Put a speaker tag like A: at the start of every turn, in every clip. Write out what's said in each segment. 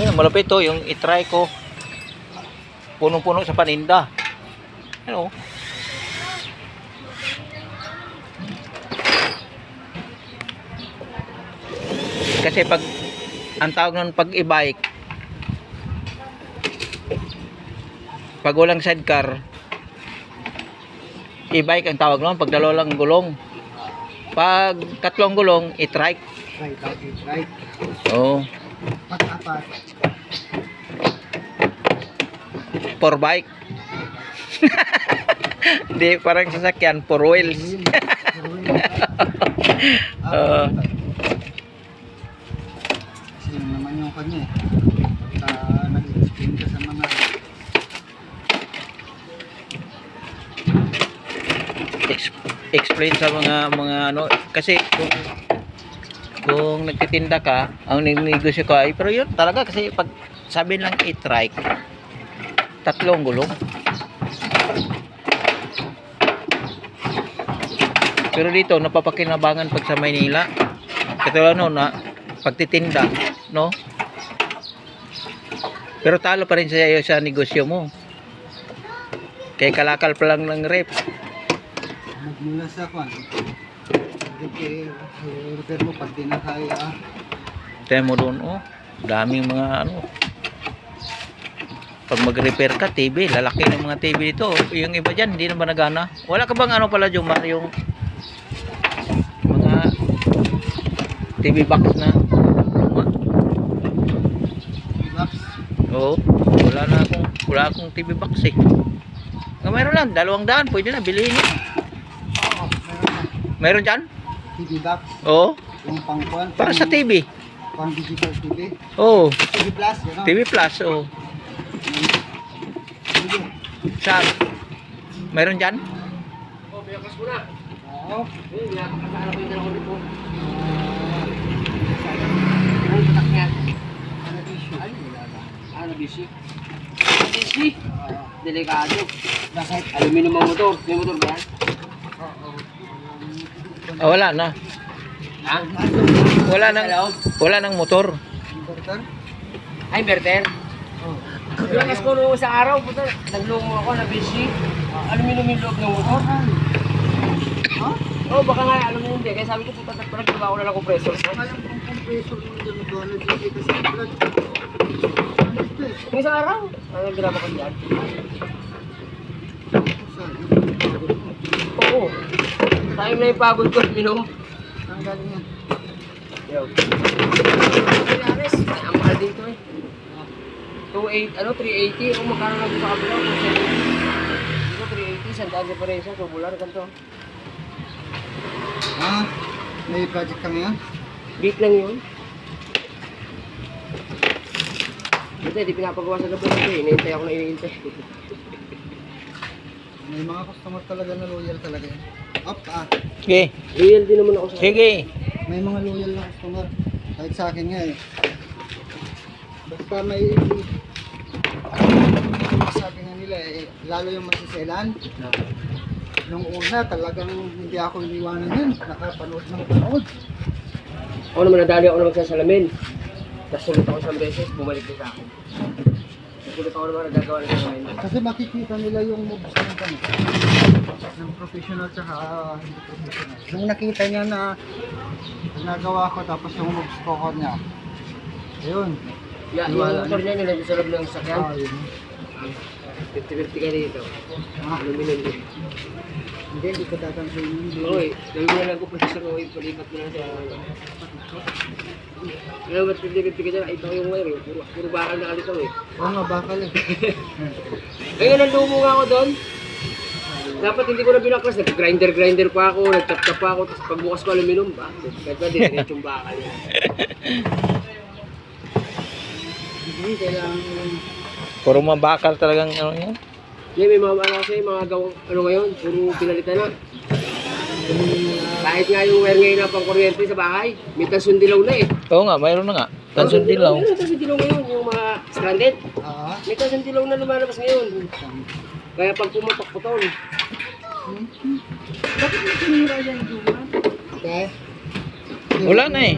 A: Ayun, malapit to, yung itry ko. Punong-puno sa paninda. Ano? Kasi pag ang tawag nun pag e-bike pag walang sidecar e-bike ang tawag nun pag dalawa lang gulong pag tatlong gulong
B: right, right.
A: oh
B: Pag-apat.
A: for bike hindi parang sasakyan for wheels. Oo.
B: Kasi yun naman yung kanya eh. Pagka nag-explain ka sa mga
A: Ex- explain sa mga mga ano kasi kung kung nagtitinda ka ang ninegosyo ka ay pero yun talaga kasi pag sabi lang i-trike tatlong gulong. Pero dito napapakinabangan pag sa Maynila. Katulad no na pagtitinda no? Pero talo pa rin sa sa negosyo mo. Kay kalakal pa lang ng rep.
B: Nagmula sa kwan. Repair, repair mo pag di na kaya.
A: Tayo mo doon, oh. Daming mga ano. Pag mag-repair ka, TV, lalaki ng mga TV dito. oh. Yung iba dyan, hindi naman nagana. Wala ka bang ano pala, Jomar, yung mga TV box na luma? Oo. Wala na akong, wala akong TV box eh. Nga mayroon lang, dalawang daan, pwede na, bilhin niyo.
B: Oo, meron na.
A: Mayroon dyan?
B: TV box.
A: Oo.
B: Yung pang kwan.
A: Para sa TV.
B: Pang digital TV.
A: Oo.
B: TV plus, gano'n.
A: TV Plus, oo. Saan? Mayroon dyan?
B: Oo. Ano issue? Ay, wala na.
C: Ano, busy? Busy?
B: Oo.
C: Delikado.
B: Bakit?
C: Aluminum ang motor. May motor ba yan?
B: Oo.
A: Ah, wala na.
C: Ha?
A: Wala nang wala nang motor.
B: Inverter?
C: Ay, inverter.
B: Oo.
C: Lakas ko noong isang araw, puto, naglumo ako na busy. Aluminum yung loob ng motor.
B: Ha?
C: Oo, oh, baka nga aluminum din. Kaya sabi ko, puto, nagtrabaho na lang compressor.
B: Kaya kung compressor mo dyan na doon, nag-ibig kasi blood. Ito.
C: Yung isang araw, ano ginagawa ko dyan? Oo. Time na yung pagod ko, minum.
B: Saan galing yan?
C: Yo. Ang mahal dito eh. 28, ano, 380. O magkano lang sa kabila? 270. Dito 380, sandaan diferensya. Tubular, ganito.
B: Ah, may project kami yan?
C: Beat lang yun. Dito, di pinapagawa sa gabi ito eh. Inihintay ako na inihintay.
B: May mga customer talaga na loyal talaga yan. Up, ah.
A: Sige.
C: Loyal din naman ako sa
A: Sige.
B: May mga loyal na customer. Kahit sa akin nga eh. Basta may sabi nga nila eh, lalo yung masiselan. Nung una talagang hindi ako iniwanan yun. Nakapanood ng panood.
C: Ako naman nadali ako na magsasalamin. Tapos sulit ako isang beses, bumalik din sa akin. Sulit ako naman nagagawa na sa akin.
B: Kasi makikita nila yung moves ng kanya. Ng professional tsaka ah, hindi professional. Nung nakita niya na nagawa ko tapos yung moves ko ko niya. Ayun.
C: Yeah, yung motor niya nilagay sa loob ng sasakyan.
B: Ah, yun.
C: 50-50 ka dito.
B: Ah,
C: Aluminum din.
B: Hindi, hindi ko tatansin yun.
C: Oo eh. Gawin mo na lang ko professor ko, palipat mo na sa... 50-50 ka dyan? Ay, ito yung wire eh. Puro, puro bakal na kalitaw eh.
B: Oo nga, bakal eh.
C: Kaya nanlumo nga ako doon. Dapat hindi ko na binaklas. Nag-grinder-grinder pa ako, nag-tap-tap pa ako. Tapos pagbukas ko aluminum ba? Kahit ba, din yung bakal yan.
B: Hindi, kailangan
A: Puro mga bakal talagang ano yan.
C: Hindi, may mga ano kasi, mga gawang, ano ngayon, puro pinalitan na. Kahit nga yung wire ngayon na pang kuryente sa bahay, may tasundilaw na eh.
A: Oo nga, mayroon na nga. Tansyon dilaw.
C: Meron tasundilaw ngayon, yung mga stranded.
B: Ah,
C: May tasundilaw na lumalabas ngayon. Kaya pag pumapak putol,
B: bakit mo sinira yan, Juma? Okay.
A: Wala na eh.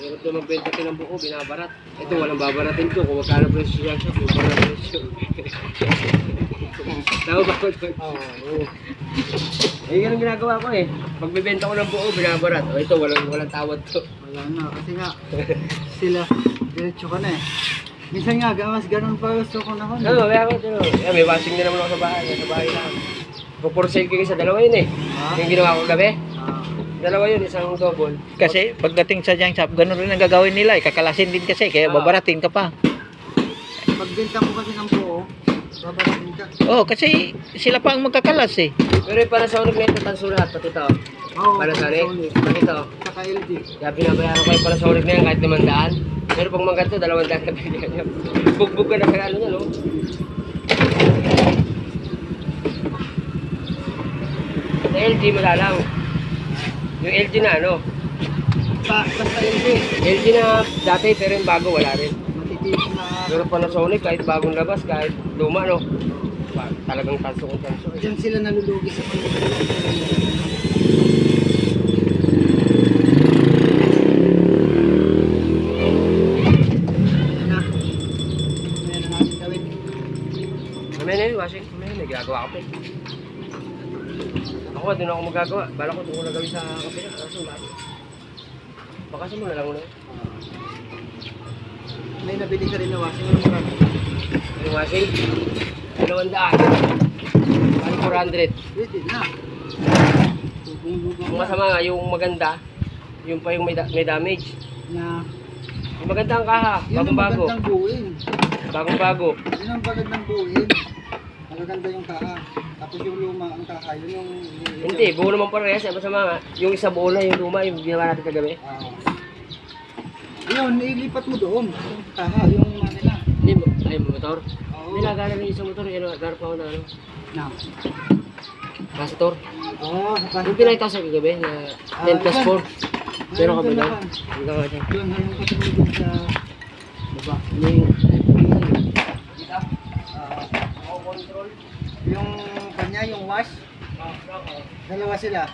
C: Sarap na magbenta ka ng buo, binabarat. Ito, walang babaratin ko. Kung magkano presyo siya, siya, kung magkano presyo. Tama ba ko doon? Oo. Eh, ganun ginagawa ko eh. Pagbibenta ko ng buo, binabarat. O ito, walang, walang tawad to.
B: Wala na, kasi nga, sila, diretso ka na eh. Minsan nga, mas ganun pa gusto ko na ko.
C: Ano, may ako, eh, may washing na naman ako sa bahay. Sa bahay lang. Sale kayo sa dalawa yun eh.
B: Ha?
C: Yung ginawa ko gabi.
B: Ah,
C: Dalawa yun, isang double.
A: Kasi pagdating sa junk shop, ganun rin ang gagawin nila. eh. Kakalasin din kasi, kaya
C: Ah.
A: babaratin ka pa.
B: pagbenta mo kasi ng buo, babarating ka.
A: Oh, kasi sila pa ang magkakalas eh.
C: Pero yung Panasonic na ito, tanso lahat, pati ito.
B: Oo,
C: Panasonic,
B: Panasonic.
C: pati ito.
B: Saka LG.
C: Kaya binabayaran ko yung Panasonic na yan kahit limandaan. Pero pag mga ganito, dalawang daan na binigyan niya. Bugbog ka na kaya ano niya, no? Sa LG malalang. Yung LG na ano,
B: Pa, basta LG.
C: LG na dati pero yung bago wala rin. Pero Panasonic kahit bagong labas, kahit luma no. Talagang tanso kung tanso. eh.
B: Diyan sila nalulugi sa
C: yun, washing. May ginagawa ko pa eh. Ako, doon ako magagawa. Bala ko doon ko nagawin sa kapila. Kaso. Baka mo na lang ulit.
B: May nabili ka rin na washing ng marami.
C: Yung washing, dalawang daan. Bali 400.
B: Pwede na.
C: Ang masama nga, yung maganda, yung pa yung may, da- may damage.
B: Na.
C: Yung maganda ang kaha,
B: Yun ang
C: bagong-bago.
B: magandang buuin.
C: Bagong-bago.
B: Yun ang magandang buuin. Magaganda yung kaha. Tapos yung luma ang kaha. Yun yung... yung
C: Hindi, buo naman parehas. Ang masama nga, yung isa buo na, yung luma, yung ginawa natin kagabi.
B: Ah. Yun, nilipat mo doon. Kaha, yung ano na.
C: Hindi, mo- ay, motor.
B: Oo.
C: Nagana ng isang motor. Yan, nagana pa ako na ano.
B: Na.
C: Pastor.
B: Oo, sa
C: Yung pinakita ko sa kagabi na 10 plus 4. Pero ka ba daw? Hindi ka ba dyan?
B: Doon, yung katulog doon sa baba.
C: Yung...
B: Ah, yung kanya, yung wash. Dalawa sila.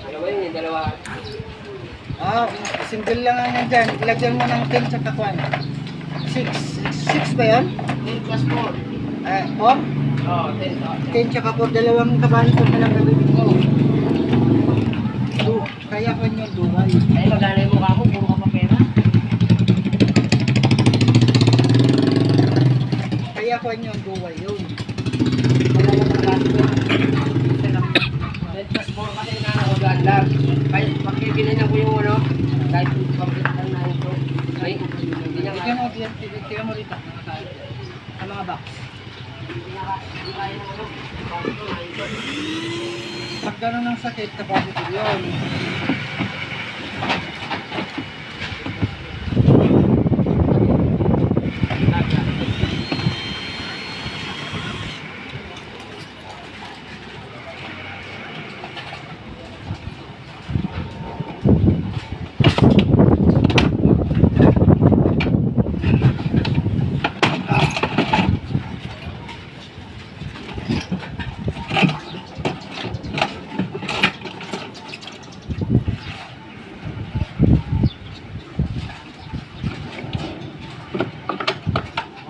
C: Dalawa yun, dalawa.
B: Ah, single lang ang yan dyan. Ilagyan mo ng 10 sa kakwan. 6. 6 ba yun?
C: 10 plus 4.
B: Eh, oh?
C: Oo, 10.
B: 10 tsaka 4. Dalawang kabali ko na lang gagawin mo. Do, kaya ko yun duway.
C: Ay, magana yung mukha mo, puro ka pa pera.
B: Kaya ko yun duway yun. Wala lang ang klase ko. Isa lang.
C: 10 plus 4 kasi na nakaganda. Kahit pag binigyan ko yung ano, kahit complete lang na ito. Ay, hindi niya
B: Tingnan
C: nga.
B: mo, tingnan mo rito. nakakain. Ang mga box.
C: Ito, ito.
B: Pag gano'n ng sakit, capacity yun.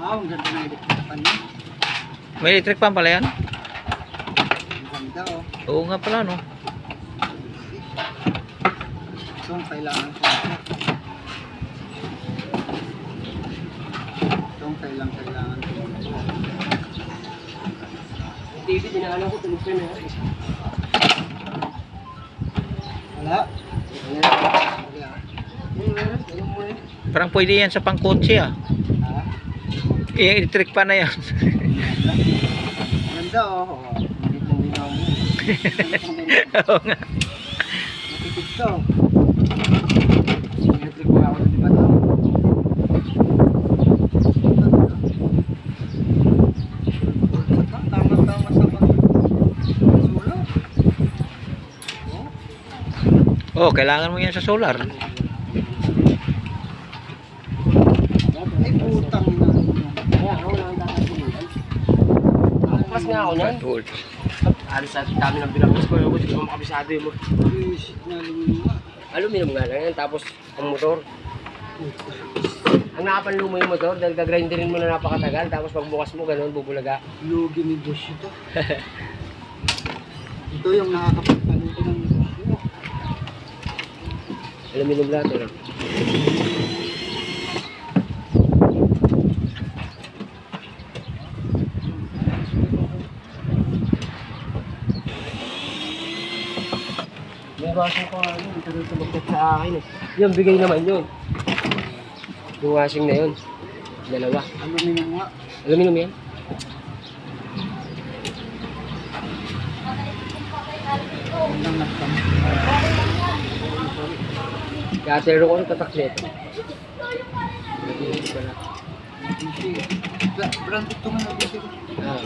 B: Wow, ang ganda ng electric fan niya.
A: May electric fan pala yan?
B: Ang ganda oh.
A: Oo nga pala, no?
B: Ito ang kailangan ko. Ito ang kailangan kailangan ko.
C: TV, dinaanan ko, tulog pa na.
B: Wala.
C: Ayan.
B: Wala.
C: Eh.
A: Parang pwede yan sa pangkotse ah. Electric fan na yan.
B: Ganda oh. mo.
A: Oo nga.
B: Matipid to. Electric ko ako di ba to? Tama-tama sa pag-sulo. Oh.
A: Oh, kailangan mo yan sa solar.
B: Ay, putang ina.
C: Kaya ako lang ang tatagpunan. Nga ako niyan.
A: 5 volts.
C: Alos sa dami ng binabas ko, ako hindi ko makabisado
B: na luma.
C: Aluminum nga lang yan, tapos ang motor. Ang nakapanlumo yung motor dahil gagrinderin mo na napakatagal tapos pagbukas mo ganun bubulaga.
B: Lugi ni Bush ito. ito yung nakakapagpaluto ng.
C: Aluminum lahat eh. Ko ano, sa akin eh. Yung bigay naman yun. Yung washing na yun. Dalawa.
B: Aluminum nga.
C: Aluminum yan? Kaya tero ko rin tatak nito.
B: Bishi. Bra- Brand ito nga Bishi.
C: Ah.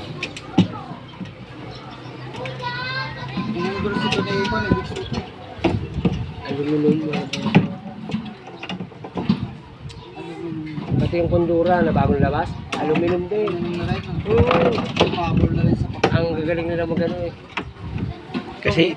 B: Inanggulo si ito na ito. Nag-gusto
C: Pati yung kundura na bagong labas. Aluminum din. Oo. Ang gagaling nila mag eh.
A: Kasi.